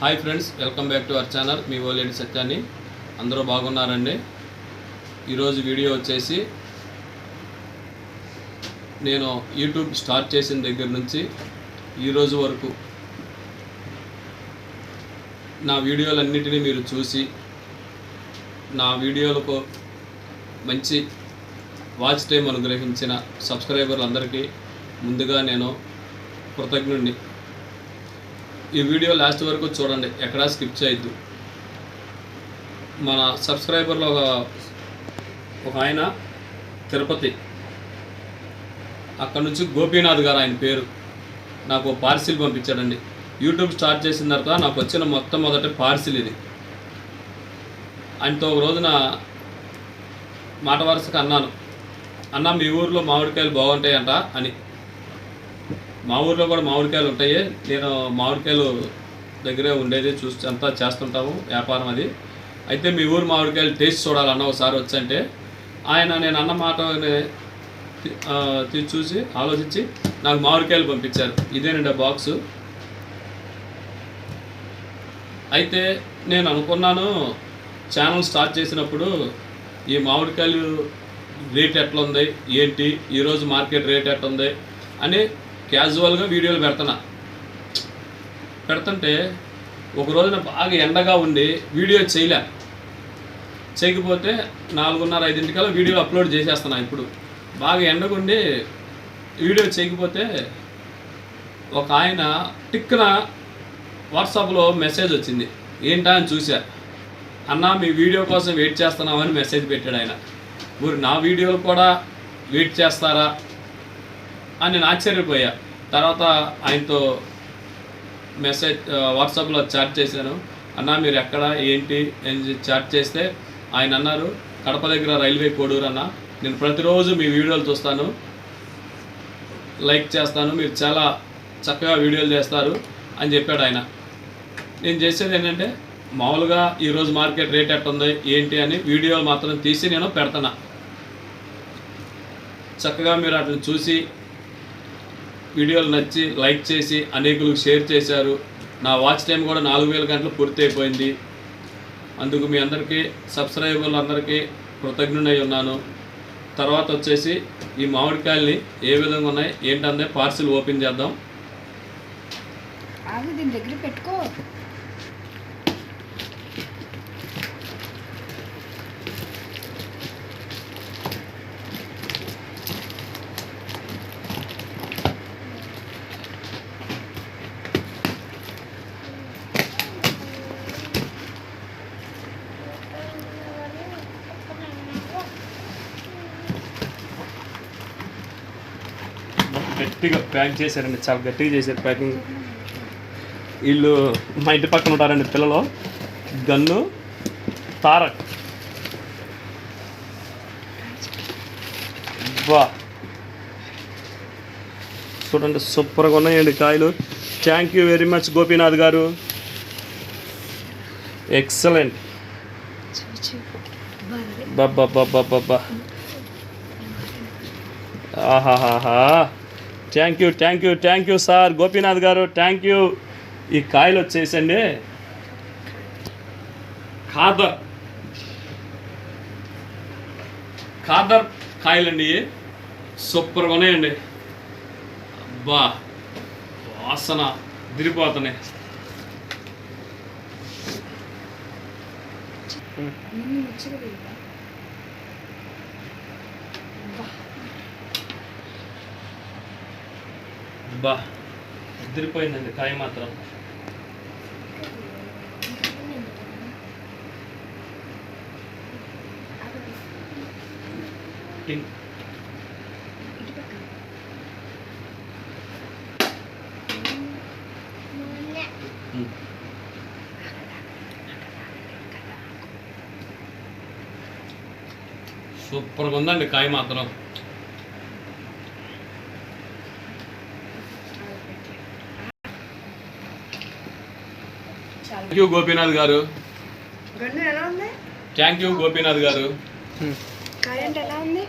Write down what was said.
Hi friends welcome back to our channel మీ ఓలేడి సత్యాన్ని. అందరూ బాగున్నారండి. ఈరోజు వీడియో వచ్చేసి నేను యూట్యూబ్ స్టార్ట్ చేసిన దగ్గర నుంచి ఈరోజు వరకు నా వీడియోలన్నిటినీ మీరు చూసి నా వీడియోలకు మంచి వాచ్ టైం అనుగ్రహించిన సబ్స్క్రైబర్లందరికీ ముందుగా నేను కృతజ్ఞుడిని ఈ వీడియో లాస్ట్ వరకు చూడండి ఎక్కడా స్కిప్ చేయొద్దు. మన సబ్స్క్రైబర్లో ఒక ఒక ఆయన తిరుపతి. అక్కడ నుంచి గోపీనాథ్ గారు ఆయన పేరు. నాకు పార్సిల్ పంపించాడండి. యూట్యూబ్ స్టార్ట్ చేసిన తర్వాత నాకు వచ్చిన మొత్తం మొదటి పార్సిల్ ఇది. ఆయనతో ఒక రోజున మాట వరుసగా అన్నాను. అన్న మీ ఊర్లో మామిడికాయలు బాగుంటాయంట? అని. మా ఊర్లో కూడా మామిడికాయలు ఉంటాయి. నేను మామిడికాయలు దగ్గరే ఉండేది చూసి అంతా చేస్తుంటాము వ్యాపారం అది. అయితే మీ ఊరు మామిడికాయలు టేస్ట్ చూడాలన్న ఒకసారి వచ్చంటే ఆయన నేను అన్న మాట చూసి ఆలోచించి నాకు మామిడికాయలు పంపించారు. ఇదేనండి బాక్సు. అయితే నేను అనుకున్నాను ఛానల్ స్టార్ట్ చేసినప్పుడు ఈ మామిడికాయలు రేట్ ఎట్లా ఉంది ఏంటి ఈరోజు మార్కెట్ రేట్ ఎట్లా ఉంది అని క్యాజువల్గా వీడియోలు పెడుతున్నా. పెడుతుంటే ఒక రోజున బాగా ఎండగా ఉండి వీడియో చేయలే. చేయకపోతే నాలుగున్నర ఐదింటికల్లా వీడియో అప్లోడ్ చేసేస్తున్నా ఇప్పుడు. బాగా ఎండగుండి వీడియో చేయకపోతే ఒక ఆయన టిక్కున వాట్సాప్లో మెసేజ్ వచ్చింది. ఏంటా అని చూశా? అన్న మీ వీడియో కోసం వెయిట్ చేస్తున్నామని మెసేజ్ పెట్టాడు ఆయన. మీరు నా వీడియోలు కూడా వెయిట్ చేస్తారా? అని నేను ఆశ్చర్యపోయా. తర్వాత ఆయనతో మెసేజ్ వాట్సాప్లో చాట్ చేశాను. అన్న మీరు ఎక్కడ ఏంటి? అని చాట్ చేస్తే ఆయన అన్నారు కడప దగ్గర రైల్వే కోడూరు అన్న నేను ప్రతిరోజు మీ వీడియోలు చూస్తాను. లైక్ చేస్తాను. మీరు చాలా చక్కగా వీడియోలు చేస్తారు అని చెప్పాడు ఆయన. నేను చేసేది ఏంటంటే మామూలుగా ఈరోజు మార్కెట్ రేట్ ఎట్టుంది ఏంటి అని వీడియోలు మాత్రం తీసి నేను పెడతాను చక్కగా మీరు వాటిని చూసి వీడియోలు నచ్చి లైక్ చేసి అనేకులకు షేర్ చేశారు. నా వాచ్ టైం కూడా నాలుగు వేల గంటలు పూర్తి అయిపోయింది అందుకు మీ అందరికీ సబ్స్క్రైబర్లు అందరికీ కృతజ్ఞుడై ఉన్నాను. తర్వాత వచ్చేసి ఈ మామిడికాయల్ని ఏ విధంగా ఉన్నాయి ఏంటంటే పార్సిల్ ఓపెన్ చేద్దాం. దగ్గర పెట్టుకో. గట్టిగా ప్యాక్ చేశారండి చాలా గట్టిగా చేశారు ప్యాకింగ్ వీళ్ళు మా ఇంటి పక్కన ఉంటారండి పిల్లలు. గన్ను తారక్ బా. చూడండి సూపర్గా ఉన్నాయండి కాయలు. Thank you very much Gopinath garu. Excellent బాబా ఆహాహాహా. Thank you thank you thank you sir. Gopinath garu thank you. ఈ కాయలు వచ్చేసండి. ఖాదర్. ఖాదర్ కాయలండి. అండి సూపర్గా ఉన్నాయండి. అబ్బా వాసన దిరిపోతున్నాయి నిన్ను ముచ్చగా అబ్బా కాయ మాత్రం. టింగ్. సూపర్గా ఉందండి కాయ మాత్రం. థ్యాంక్ యూ గోపీనాథ్ గారు. థ్యాంక్ యూ గోపీనాథ్ గారు. కరెంట్ ఎలా ఉంది?